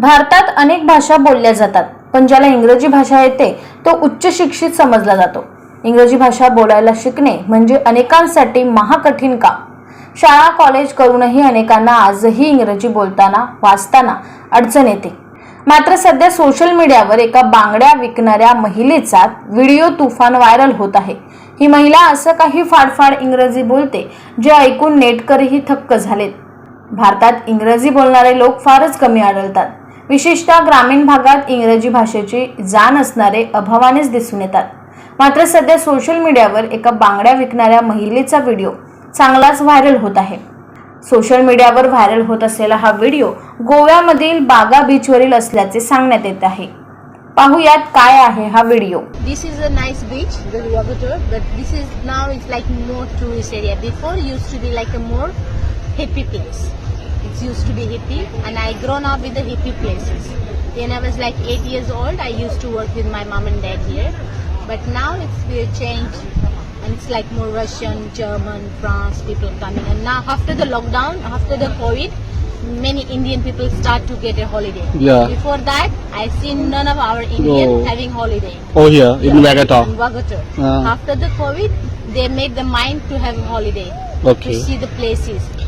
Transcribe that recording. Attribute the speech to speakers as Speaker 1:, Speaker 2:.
Speaker 1: भारतात अनेक भाषा बोलल्या जातात पण ज्याला इंग्रजी भाषा येते तो उच्च शिक्षित समजला जातो. इंग्रजी भाषा बोलायला शिकणे म्हणजे अनेकांसाठी महाकठीण काम. शाळा कॉलेज करूनही अनेकांना आजही इंग्रजी बोलताना वाचताना अडचण येते. मात्र सध्या सोशल मीडियावर एका बांगड्या विकणाऱ्या महिलेचा व्हिडिओ तुफान व्हायरल होत आहे. ही महिला असं काही फाडफाड इंग्रजी बोलते जे ऐकून नेटकरही थक्क झालेत. भारतात इंग्रजी बोलणारे लोक फारच कमी आढळतात. विशेषतः ग्रामीण भागात इंग्रजी भाषेची जाण असणारे अभावानेच दिसून येतात. मात्र सध्या सोशल मीडियावर एका बांगड्या विकणाऱ्या महिलेचा व्हिडिओ चांगलाच व्हायरल होत आहे. सोशल मीडियावर व्हायरल होत असलेला हा व्हिडिओ गोव्यामधील बागा बीचवरील असल्याचे सांगण्यात येत आहे. पाहुयात काय आहे हा video
Speaker 2: This is a nice beach, the Wagator, but this is now it's like more tourist area. Before used to be like a more It used to be hippie, and I grown up with the hippie places. When I was like eight years old, I used to work with my mom and dad here, but now it's we changed. And it's like more Russian, German, France people coming. And now after the lockdown, after the COVID, many Indian people start to get a holiday.
Speaker 3: Yeah.
Speaker 2: Before that, I seen none of our Indian
Speaker 3: Oh.
Speaker 2: having holiday.
Speaker 3: Oh, here in Wagata.
Speaker 2: In Wagator.
Speaker 3: Ah.
Speaker 2: After the COVID, they made the mind to have a holiday.
Speaker 3: Okay.
Speaker 2: To see the places.